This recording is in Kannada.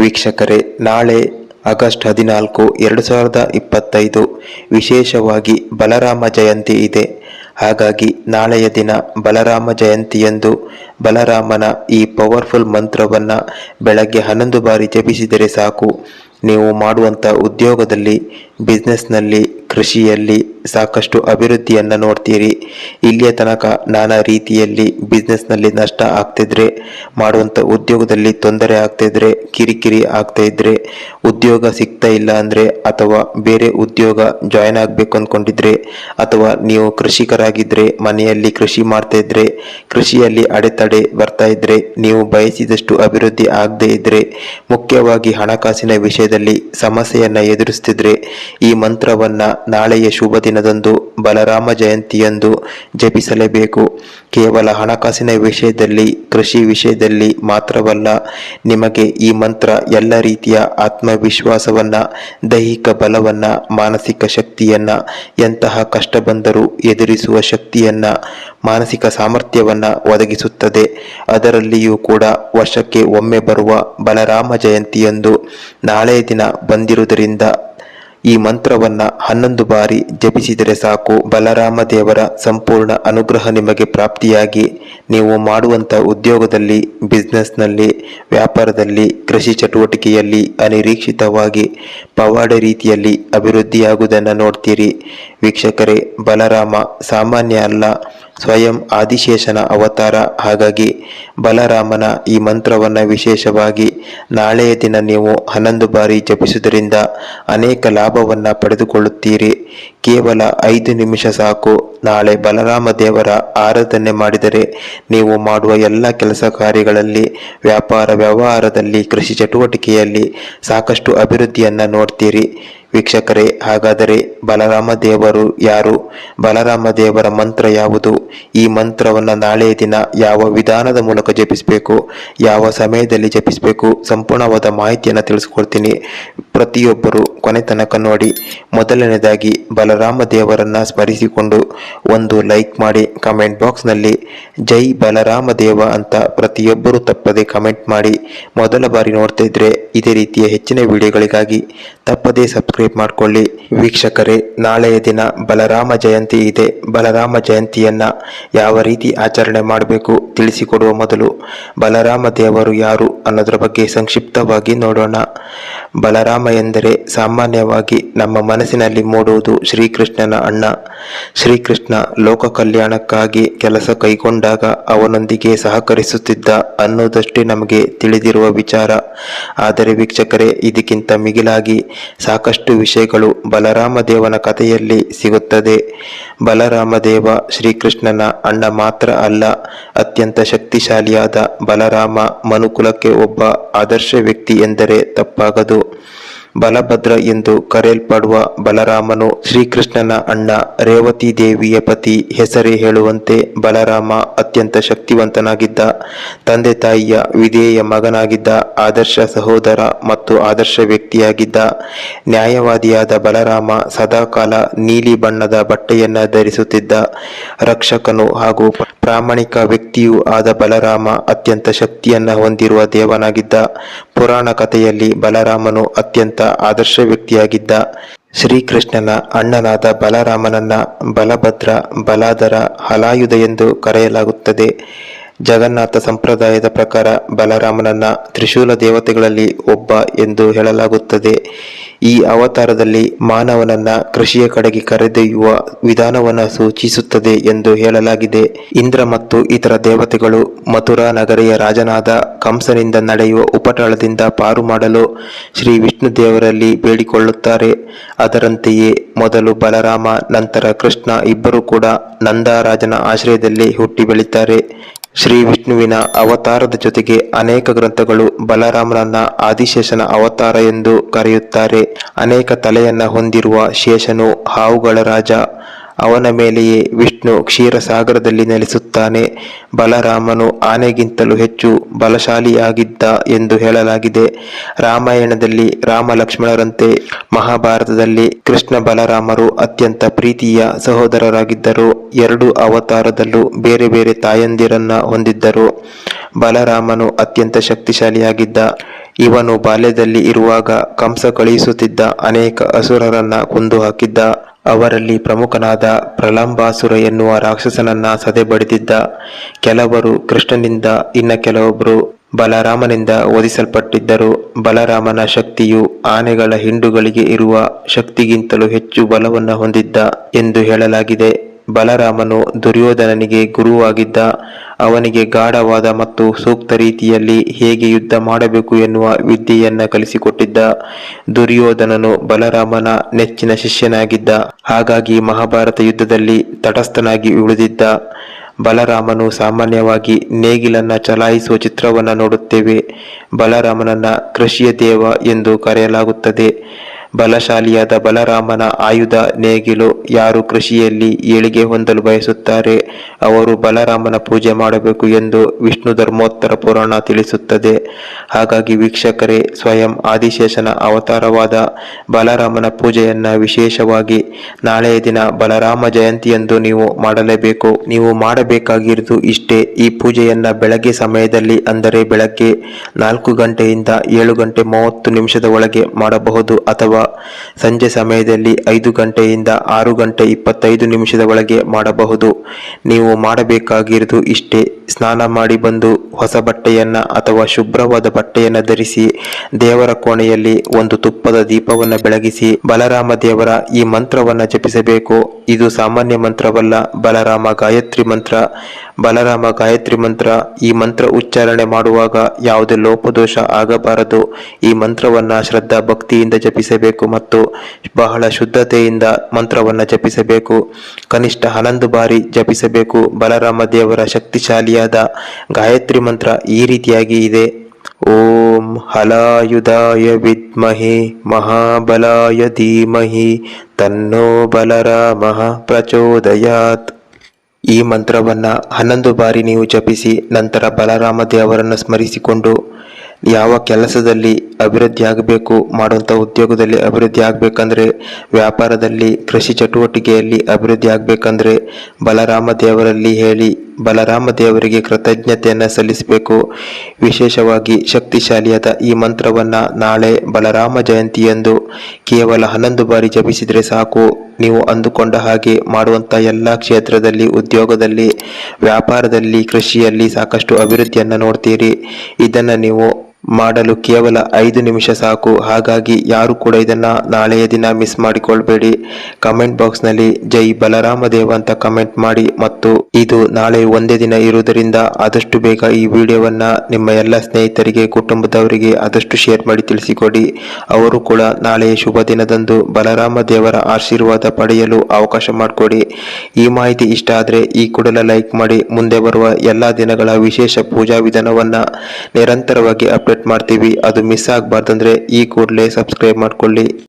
ವೀಕ್ಷಕರೇ, ನಾಳೆ ಆಗಸ್ಟ್ ಹದಿನಾಲ್ಕು, ಎರಡು ಸಾವಿರದ ಇಪ್ಪತ್ತೈದು, ವಿಶೇಷವಾಗಿ ಬಲರಾಮ ಜಯಂತಿ ಇದೆ. ಹಾಗಾಗಿ ನಾಳೆಯ ದಿನ ಬಲರಾಮ ಜಯಂತಿಯಂದು ಬಲರಾಮನ ಈ ಪವರ್ಫುಲ್ ಮಂತ್ರವನ್ನು ಬೆಳಗ್ಗೆ ಹನ್ನೊಂದು ಬಾರಿ ಜಪಿಸಿದರೆ ಸಾಕು. ನೀವು ಮಾಡುವಂಥ ಉದ್ಯೋಗದಲ್ಲಿ ಬಿಸ್ನೆಸ್ನಲ್ಲಿ ಕೃಷಿಯಲ್ಲಿ ಸಾಕಷ್ಟು ಅಭಿವೃದ್ಧಿಯನ್ನು ನೋಡ್ತೀರಿ. ಇಲ್ಲಿಯ ತನಕ ನಾನಾ ರೀತಿಯಲ್ಲಿ ಬಿಸ್ನೆಸ್ನಲ್ಲಿ ನಷ್ಟ ಆಗ್ತಿದ್ರೆ ಮಾಡುವಂಥ ಉದ್ಯೋಗದಲ್ಲಿ ತೊಂದರೆ ಆಗ್ತಿದ್ರೆ, ಕಿರಿಕಿರಿ ಆಗ್ತಾ ಇದ್ರೆ, ಉದ್ಯೋಗ ಸಿಗ್ತಾ ಇಲ್ಲ ಅಂದರೆ ಅಥವಾ ಬೇರೆ ಉದ್ಯೋಗ ಜಾಯ್ನ್ ಆಗಬೇಕು ಅಂದ್ಕೊಂಡಿದ್ರೆ ಅಥವಾ ನೀವು ಕೃಷಿಕರಾಗಿದ್ದರೆ ಮನೆಯಲ್ಲಿ ಕೃಷಿ ಮಾಡ್ತಾ ಇದ್ರೆ, ಕೃಷಿಯಲ್ಲಿ ಅಡೆತಡೆ ಬರ್ತಾ ಇದ್ರೆ, ನೀವು ಬಯಸಿದಷ್ಟು ಅಭಿವೃದ್ಧಿ ಆಗದೇ ಇದ್ರೆ, ಮುಖ್ಯವಾಗಿ ಹಣಕಾಸಿನ ವಿಷಯದಲ್ಲಿ ಸಮಸ್ಯೆಯನ್ನು ಎದುರಿಸ್ತಿದ್ರೆ, ಈ ಮಂತ್ರವನ್ನ ನಾಳೆಯ ಶುಭ ದಿನದಂದು ಬಲರಾಮ ಜಯಂತಿಯಂದು ಜಪಿಸಲೇಬೇಕು. ಕೇವಲ ಹಣಕಾಸಿನ ವಿಷಯದಲ್ಲಿ, ಕೃಷಿ ವಿಷಯದಲ್ಲಿ ಮಾತ್ರವಲ್ಲ, ನಿಮಗೆ ಈ ಮಂತ್ರ ಎಲ್ಲ ರೀತಿಯ ಆತ್ಮವಿಶ್ವಾಸವನ್ನ, ದೈಹಿಕ ಬಲವನ್ನ, ಮಾನಸಿಕ ಶಕ್ತಿಯನ್ನ, ಎಂತಹ ಕಷ್ಟ ಬಂದರೂ ಎದುರಿಸುವ ಶಕ್ತಿಯನ್ನ, ಮಾನಸಿಕ ಸಾಮರ್ಥ್ಯವನ್ನ ಒದಗಿಸುತ್ತದೆ. ಅದರಲ್ಲಿಯೂ ಕೂಡ ವರ್ಷಕ್ಕೆ ಒಮ್ಮೆ ಬರುವ ಬಲರಾಮ ಜಯಂತಿಯಂದು ನಾಳೆಯ ದಿನ ಬಂದಿರುವುದರಿಂದ ಈ ಮಂತ್ರವನ್ನ ಹನ್ನೊಂದು ಬಾರಿ ಜಪಿಸಿದರೆ ಸಾಕು. ಬಲರಾಮ ದೇವರ ಸಂಪೂರ್ಣ ಅನುಗ್ರಹ ನಿಮಗೆ ಪ್ರಾಪ್ತಿಯಾಗಿ. ನೀವು ಮಾಡುವಂಥ ಉದ್ಯೋಗದಲ್ಲಿ ಬಿಸ್ನೆಸ್ನಲ್ಲಿ ವ್ಯಾಪಾರದಲ್ಲಿ, ಕೃಷಿ ಚಟುವಟಿಕೆಯಲ್ಲಿ ಅನಿರೀಕ್ಷಿತವಾಗಿ, ಪವಾಡ ರೀತಿಯಲ್ಲಿ ಅಭಿವೃದ್ಧಿಯಾಗುವುದನ್ನು ನೋಡ್ತೀರಿ. ವೀಕ್ಷಕರೇ, ಬಲರಾಮ ಸಾಮಾನ್ಯ ಅಲ್ಲ. ಸ್ವಯಂ ಆದಿಶೇಷನ ಅವತಾರ. ಹಾಗಾಗಿ ಬಲರಾಮನ ಈ ಮಂತ್ರವನ್ನು ವಿಶೇಷವಾಗಿ ನಾಳೆಯ ದಿನ ನೀವು ಹನ್ನೊಂದು ಬಾರಿ ಜಪಿಸುವುದರಿಂದ ಅನೇಕ ಲಾಭವನ್ನು ಪಡೆದುಕೊಳ್ಳುತ್ತೀರಿ. ಕೇವಲ ಐದು ನಿಮಿಷ ಸಾಕು. ನಾಳೆ ಬಲರಾಮ ದೇವರ ಆರಾಧನೆ ಮಾಡಿದರೆ ನೀವು ಮಾಡುವ ಎಲ್ಲ ಕೆಲಸ ಕಾರ್ಯಗಳಲ್ಲಿ, ವ್ಯಾಪಾರ ವ್ಯವಹಾರದಲ್ಲಿ, ಕೃಷಿ ಚಟುವಟಿಕೆಯಲ್ಲಿ ಸಾಕಷ್ಟು ಅಭಿವೃದ್ಧಿಯನ್ನು ನೋಡ್ತೀರಿ. ವೀಕ್ಷಕರೇ, ಹಾಗಾದರೆ ಬಲರಾಮ ದೇವರು ಯಾರು? ಬಲರಾಮ ದೇವರ ಮಂತ್ರ ಯಾವುದು? ಈ ಮಂತ್ರವನ್ನು ನಾಳೆಯ ದಿನ ಯಾವ ವಿಧಾನದ ಮೂಲಕ ಜಪಿಸಬೇಕು? ಯಾವ ಸಮಯದಲ್ಲಿ ಜಪಿಸಬೇಕು? ಸಂಪೂರ್ಣವಾದ ಮಾಹಿತಿಯನ್ನು ತಿಳಿಸ್ಕೊಡ್ತೀನಿ. ಪ್ರತಿಯೊಬ್ಬರು ಕೊನೆ ತನಕ ನೋಡಿ ಮೊದಲನೇದಾಗಿ ಬಲರಾಮ ದೇವರನ್ನ ಸ್ಮರಿಸಿಕೊಂಡು ಒಂದು ಲೈಕ್ ಮಾಡಿ ಕಮೆಂಟ್ ಬಾಕ್ಸ್ನಲ್ಲಿ ಜೈ ಬಲರಾಮ ದೇವ ಅಂತ ಪ್ರತಿಯೊಬ್ಬರು ತಪ್ಪದೆ ಕಮೆಂಟ್ ಮಾಡಿ ಮೊದಲ ಬಾರಿ ನೋಡ್ತಾ ಇದ್ರೆ ಇದೇ ರೀತಿಯ ಹೆಚ್ಚಿನ ವಿಡಿಯೋಗಳಿಗಾಗಿ ತಪ್ಪದೇ ಸಬ್ಸ್ಕ್ರೈಬ್ ಮಾಡಿಕೊಳ್ಳಿ. ವೀಕ್ಷಕರೇ, ನಾಳೆಯ ದಿನ ಬಲರಾಮ ಜಯಂತಿ ಇದೆ. ಬಲರಾಮ ಜಯಂತಿಯನ್ನ ಯಾವ ರೀತಿ ಆಚರಣೆ ಮಾಡಬೇಕು ತಿಳಿಸಿಕೊಡುವ ಮೊದಲು ಬಲರಾಮ ದೇವರು ಯಾರು ಅನ್ನೋದರ ಬಗ್ಗೆ ಸಂಕ್ಷಿಪ್ತವಾಗಿ ನೋಡೋಣ. ಬಲರಾಮ ಎಂದರೆ ಸಾಮಾನ್ಯವಾಗಿ ನಮ್ಮ ಮನಸ್ಸಿನಲ್ಲಿ ಮೂಡುವುದು ಶ್ರೀಕೃಷ್ಣನ ಅಣ್ಣ. ಶ್ರೀಕೃಷ್ಣ ಲೋಕ ಕಲ್ಯಾಣಕ್ಕಾಗಿ ಕೆಲಸ ಕೈಗೊಂಡಾಗ ಅವನೊಂದಿಗೆ ಸಹಕರಿಸುತ್ತಿದ್ದ ಅನ್ನೋದಷ್ಟೇ ನಮಗೆ ತಿಳಿದಿರುವ ವಿಚಾರ. ಆದರೆ ವೀಕ್ಷಕರೇ, ಇದಕ್ಕಿಂತ ಮಿಗಿಲಾಗಿ ಸಾಕಷ್ಟು ವಿಷಯಗಳು ಬಲರಾಮ ದೇವನ ಕಥೆಯಲ್ಲಿ ಸಿಗುತ್ತದೆ. ಬಲರಾಮ ದೇವ ಶ್ರೀಕೃಷ್ಣನ ಅಣ್ಣ ಮಾತ್ರ ಅಲ್ಲ, ಅತ್ಯಂತ ಶಕ್ತಿಶಾಲಿಯಾದ ಬಲರಾಮ ಮನುಕುಲಕ್ಕೆ ಒಬ್ಬ ಆದರ್ಶ ವ್ಯಕ್ತಿ ಎಂದರೆ ತಪ್ಪಾಗದು. ಬಲಭದ್ರ ಎಂದು ಕರೆಯಲ್ಪಡುವ ಬಲರಾಮನು ಶ್ರೀಕೃಷ್ಣನ ಅಣ್ಣ ರೇವತಿ ದೇವಿಯ ಪತಿ ಹೆಸರೇ ಹೇಳುವಂತೆ ಬಲರಾಮ ಅತ್ಯಂತ ಶಕ್ತಿವಂತನಾಗಿದ್ದ ತಂದೆ ತಾಯಿಯ ವಿಧೇಯ ಮಗನಾಗಿದ್ದ ಆದರ್ಶ ಸಹೋದರ ಮತ್ತು ಆದರ್ಶ ವ್ಯಕ್ತಿಯಾಗಿದ್ದ ನ್ಯಾಯವಾದಿಯಾದ ಬಲರಾಮ ಸದಾಕಾಲ ನೀಲಿ ಬಣ್ಣದ ಬಟ್ಟೆಯನ್ನ ಧರಿಸುತ್ತಿದ್ದ ರಕ್ಷಕನು ಹಾಗೂ ಪ್ರಾಮಾಣಿಕ ವ್ಯಕ್ತಿಯೂ ಆದ ಬಲರಾಮ ಅತ್ಯಂತ ಶಕ್ತಿಯನ್ನ ಹೊಂದಿರುವ ದೇವನಾಗಿದ್ದ ಪುರಾಣ ಕಥೆಯಲ್ಲಿ ಬಲರಾಮನು ಅತ್ಯಂತ ಆದರ್ಶ ವ್ಯಕ್ತಿಯಾಗಿದ್ದ ಶ್ರೀಕೃಷ್ಣನ ಅಣ್ಣನಾದ ಬಲರಾಮನನ್ನ ಬಲಭದ್ರ ಬಲಾದರ ಹಲಾಯುಧ ಎಂದು ಕರೆಯಲಾಗುತ್ತದೆ. ಜಗನ್ನಾಥ ಸಂಪ್ರದಾಯದ ಪ್ರಕಾರ ಬಲರಾಮನನ್ನ ತ್ರಿಶೂಲ ದೇವತೆಗಳಲ್ಲಿ ಒಬ್ಬ ಎಂದು ಹೇಳಲಾಗುತ್ತದೆ. ಈ ಅವತಾರದಲ್ಲಿ ಮಾನವನನ್ನ ಕೃಷಿಯ ಕಡೆಗೆ ಕರೆದೊಯ್ಯುವ ವಿಧಾನವನ್ನು ಸೂಚಿಸುತ್ತದೆ ಎಂದು ಹೇಳಲಾಗಿದೆ. ಇಂದ್ರ ಮತ್ತು ಇತರ ದೇವತೆಗಳು ಮಥುರಾ ನಗರಿಯ ರಾಜನಾದ ಕಂಸನಿಂದ ನಡೆಯುವ ಉಪಟಳದಿಂದ ಪಾರು ಮಾಡಲು ಶ್ರೀ ವಿಷ್ಣು ದೇವರಲ್ಲಿ ಬೇಡಿಕೊಳ್ಳುತ್ತಾರೆ. ಅದರಂತೆಯೇ ಮೊದಲು ಬಲರಾಮ, ನಂತರ ಕೃಷ್ಣ ಇಬ್ಬರೂ ಕೂಡ ನಂದರಾಜನ ಆಶ್ರಯದಲ್ಲಿ ಹುಟ್ಟಿ ಬೆಳೀತಾರೆ. ಶ್ರೀ ವಿಷ್ಣುವಿನ ಅವತಾರದ ಜೊತೆಗೆ ಅನೇಕ ಗ್ರಂಥಗಳು ಬಲರಾಮನನ್ನ ಆದಿಶೇಷನ ಅವತಾರ ಎಂದು ಕರೆಯುತ್ತಾರೆ. ಅನೇಕ ತಲೆಯನ್ನ ಹೊಂದಿರುವ ಶೇಷನು ಹಾವುಗಳ ರಾಜ. ಅವನ ಮೇಲೆಯೇ ವಿಷ್ಣು ಕ್ಷೀರಸಾಗರದಲ್ಲಿ ನೆಲೆಸುತ್ತಾನೆ. ಬಲರಾಮನು ಆನೆಗಿಂತಲೂ ಹೆಚ್ಚು ಬಲಶಾಲಿಯಾಗಿದ್ದ ಎಂದು ಹೇಳಲಾಗಿದೆ. ರಾಮಾಯಣದಲ್ಲಿ ರಾಮ ಲಕ್ಷ್ಮಣರಂತೆ ಮಹಾಭಾರತದಲ್ಲಿ ಕೃಷ್ಣ ಬಲರಾಮರು ಅತ್ಯಂತ ಪ್ರೀತಿಯ ಸಹೋದರರಾಗಿದ್ದರು. ಎರಡು ಅವತಾರದಲ್ಲೂ ಬೇರೆ ಬೇರೆ ತಾಯಂದಿರನ್ನ ಹೊಂದಿದ್ದರು. ಬಲರಾಮನು ಅತ್ಯಂತ ಶಕ್ತಿಶಾಲಿಯಾಗಿದ್ದ. ಇವನು ಬಾಲ್ಯದಲ್ಲಿ ಇರುವಾಗ ಕಂಸ ಕಳುಹಿಸುತ್ತಿದ್ದ ಅನೇಕ ಅಸುರರನ್ನ ಕೊಂದು ಹಾಕಿದ್ದ ಅವರಲ್ಲಿ ಪ್ರಮುಖನಾದ ಪ್ರಲಂಬಾಸುರ ಎನ್ನುವ ರಾಕ್ಷಸನನ್ನ ಸದೆಬಡಿದಿದ್ದ ಕೆಲವರು ಕೃಷ್ಣನಿಂದ ಇನ್ನ ಕೆಲವೊಬ್ಬರು ಬಲರಾಮನಿಂದ ಓದಿಸಲ್ಪಟ್ಟಿದ್ದರು. ಬಲರಾಮನ ಶಕ್ತಿಯು ಆನೆಗಳ ಹಿಂಡುಗಳಿಗೆ ಇರುವ ಶಕ್ತಿಗಿಂತಲೂ ಹೆಚ್ಚು ಬಲವನ್ನು ಹೊಂದಿದ್ದ ಎಂದು ಹೇಳಲಾಗಿದೆ. ಬಲರಾಮನು ದುರ್ಯೋಧನನಿಗೆ ಗುರುವಾಗಿದ್ದ ಅವನಿಗೆ ಗಾಢವಾದ ಮತ್ತು ಸೂಕ್ತ ರೀತಿಯಲ್ಲಿ ಹೇಗೆ ಯುದ್ಧ ಮಾಡಬೇಕು ಎನ್ನುವ ವಿದ್ಯೆಯನ್ನ ಕಲಿಸಿಕೊಟ್ಟಿದ್ದ ದುರ್ಯೋಧನನು ಬಲರಾಮನ ನೆಚ್ಚಿನ ಶಿಷ್ಯನಾಗಿದ್ದ. ಹಾಗಾಗಿ ಮಹಾಭಾರತ ಯುದ್ಧದಲ್ಲಿ ತಟಸ್ಥನಾಗಿ ಉಳಿದಿದ್ದ ಬಲರಾಮನು ಸಾಮಾನ್ಯವಾಗಿ ನೇಗಿಲನ್ನ ಚಲಾಯಿಸುವ ಚಿತ್ರವನ್ನ ನೋಡುತ್ತೇವೆ. ಬಲರಾಮನನ್ನ ಕೃಷಿಯ ದೇವ ಎಂದು ಕರೆಯಲಾಗುತ್ತದೆ. ಬಲಶಾಲಿಯಾದ ಬಲರಾಮನ ಆಯುಧ ನೇಗಿಲು ಯಾರು ಕೃಷಿಯಲ್ಲಿ ಏಳಿಗೆ ಹೊಂದಲು ಬಯಸುತ್ತಾರೆ, ಅವರು ಬಲರಾಮನ ಪೂಜೆ ಮಾಡಬೇಕು ಎಂದು ವಿಷ್ಣು ಧರ್ಮೋತ್ತರ ಪುರಾಣ ತಿಳಿಸುತ್ತದೆ. ಹಾಗಾಗಿ ವೀಕ್ಷಕರೇ, ಸ್ವಯಂ ಆದಿಶೇಷನ ಅವತಾರವಾದ ಬಲರಾಮನ ಪೂಜೆಯನ್ನು ವಿಶೇಷವಾಗಿ ನಾಳೆಯ ದಿನ ಬಲರಾಮ ಜಯಂತಿಯಂದು ನೀವು ಮಾಡಲೇಬೇಕು. ನೀವು ಮಾಡಬೇಕಾಗಿರುವುದು ಇಷ್ಟೇ. ಈ ಪೂಜೆಯನ್ನು ಬೆಳಗ್ಗೆ ಸಮಯದಲ್ಲಿ, ಅಂದರೆ ಬೆಳಗ್ಗೆ ನಾಲ್ಕು ಗಂಟೆಯಿಂದ ಏಳು ಗಂಟೆ ಮೂವತ್ತು ನಿಮಿಷದ ಒಳಗೆ ಮಾಡಬಹುದು ಅಥವಾ ಸಂಜೆ ಸಮಯದಲ್ಲಿ ಐದು ಗಂಟೆಯಿಂದ ಆರು ಗಂಟೆ ಇಪ್ಪತ್ತೈದು ನಿಮಿಷದ ಒಳಗೆ ಮಾಡಬಹುದು. ನೀವು ಮಾಡಬೇಕಾಗಿರುವುದು ಇಷ್ಟೇ. ಸ್ನಾನ ಮಾಡಿ ಬಂದು ಹೊಸ ಬಟ್ಟೆಯನ್ನು ಅಥವಾ ಶುಭ್ರವಾದ ಬಟ್ಟೆಯನ್ನು ಧರಿಸಿ ದೇವರ ಕೋಣೆಯಲ್ಲಿ ಒಂದು ತುಪ್ಪದ ದೀಪವನ್ನು ಬೆಳಗಿಸಿ ಬಲರಾಮ ದೇವರ ಈ ಮಂತ್ರವನ್ನು ಜಪಿಸಬೇಕು. ಇದು ಸಾಮಾನ್ಯ ಮಂತ್ರವಲ್ಲ, ಬಲರಾಮ ಗಾಯತ್ರಿ ಮಂತ್ರ. ಬಲರಾಮ ಗಾಯತ್ರಿ ಮಂತ್ರ. ಈ ಮಂತ್ರ ಉಚ್ಚಾರಣೆ ಮಾಡುವಾಗ ಯಾವುದೇ ಲೋಪದೋಷ ಆಗಬಾರದು. ಈ ಮಂತ್ರವನ್ನ ಶ್ರದ್ಧಾ ಭಕ್ತಿಯಿಂದ ಜಪಿಸಬೇಕು ಮತ್ತು ಬಹಳ ಶುದ್ಧತೆಯಿಂದ ಮಂತ್ರವನ್ನ ಜಪಿಸಬೇಕು. ಕನಿಷ್ಠ ಹನ್ನೊಂದು ಬಾರಿ ಜಪಿಸಬೇಕು. ಬಲರಾಮ ದೇವರ ಶಕ್ತಿಶಾಲಿಯಾದ ಗಾಯತ್ರಿ ಮಂತ್ರ ಈ ರೀತಿಯಾಗಿ ಇದೆ. ಓಂ ಹಲಾಯುಧಾಯ ವಿದ್ಮಹಿ ಮಹಾಬಲಾಯ ಧೀಮಹಿ ತನ್ನೋ ಬಲರಾಮ ಪ್ರಚೋದಯಾತ್. ಈ ಮಂತ್ರವನ್ನು ಹನ್ನೊಂದು ಬಾರಿ ನೀವು ಜಪಿಸಿ ನಂತರ ಬಲರಾಮ ದೇವರನ್ನು ಸ್ಮರಿಸಿಕೊಂಡು ಯಾವ ಕೆಲಸದಲ್ಲಿ ಅಭಿವೃದ್ಧಿ ಆಗಬೇಕು ಮಾಡುವಂಥ ಉದ್ಯೋಗದಲ್ಲಿ ಅಭಿವೃದ್ಧಿ ಆಗಬೇಕಂದ್ರೆ ವ್ಯಾಪಾರದಲ್ಲಿ ಕೃಷಿ ಚಟುವಟಿಕೆಯಲ್ಲಿ ಅಭಿವೃದ್ಧಿ ಆಗಬೇಕಂದ್ರೆ ಬಲರಾಮ ದೇವರಲ್ಲಿ ಹೇಳಿ ಬಲರಾಮ ದೇವರಿಗೆ ಕೃತಜ್ಞತೆಯನ್ನು ಸಲ್ಲಿಸಬೇಕು. ವಿಶೇಷವಾಗಿ ಶಕ್ತಿಶಾಲಿಯಾದ ಈ ಮಂತ್ರವನ್ನ ನಾಳೆ ಬಲರಾಮ ಜಯಂತಿಯಂದು ಕೇವಲ ಹನ್ನೊಂದು ಬಾರಿ ಜಪಿಸಿದರೆ ಸಾಕು. ನೀವು ಅಂದುಕೊಂಡ ಹಾಗೆ ಮಾಡುವಂಥ ಎಲ್ಲ ಕ್ಷೇತ್ರದಲ್ಲಿ, ಉದ್ಯೋಗದಲ್ಲಿ, ವ್ಯಾಪಾರದಲ್ಲಿ, ಕೃಷಿಯಲ್ಲಿ ಸಾಕಷ್ಟು ಅಭಿವೃದ್ಧಿಯನ್ನು ನೋಡ್ತೀರಿ. ಇದನ್ನು ನೀವು ಮಾಡಲು ಕೇವಲ ಐದು ನಿಮಿಷ ಸಾಕು. ಹಾಗಾಗಿ ಯಾರು ಕೂಡ ಇದನ್ನು ನಾಳೆಯ ದಿನ ಮಿಸ್ ಮಾಡಿಕೊಳ್ಬೇಡಿ. ಕಮೆಂಟ್ ಬಾಕ್ಸ್ನಲ್ಲಿ ಜೈ ಬಲರಾಮ ದೇವ ಅಂತ ಕಮೆಂಟ್ ಮಾಡಿ ಮತ್ತು ಇದು ನಾಳೆ ಒಂದೇ ದಿನ ಇರುವುದರಿಂದ ಆದಷ್ಟು ಬೇಗ ಈ ವಿಡಿಯೋವನ್ನು ನಿಮ್ಮ ಎಲ್ಲ ಸ್ನೇಹಿತರಿಗೆ, ಕುಟುಂಬದವರಿಗೆ ಆದಷ್ಟು ಶೇರ್ ಮಾಡಿ ತಿಳಿಸಿಕೊಡಿ. ಅವರು ಕೂಡ ನಾಳೆಯ ಶುಭ ದಿನದಂದು ಬಲರಾಮ ದೇವರ ಆಶೀರ್ವಾದ ಪಡೆಯಲು ಅವಕಾಶ ಮಾಡಿಕೊಡಿ. ಈ ಮಾಹಿತಿ ಇಷ್ಟ ಆದರೆ ಈ ಕೂಡಲ ಲೈಕ್ ಮಾಡಿ. ಮುಂದೆ ಬರುವ ಎಲ್ಲ ದಿನಗಳ ವಿಶೇಷ ಪೂಜಾ ವಿಧಾನವನ್ನು ನಿರಂತರವಾಗಿ ಅಪ್ಡೇಟ್ ಮಾಡ್ತೀವಿ. ಅದು ಮಿಸ್ ಆಗಬಾರ್ದಂದ್ರೆ ಈ ಕೂಡಲೇ ಸಬ್ಸ್ಕ್ರೈಬ್ ಮಾಡ್ಕೊಳ್ಳಿ.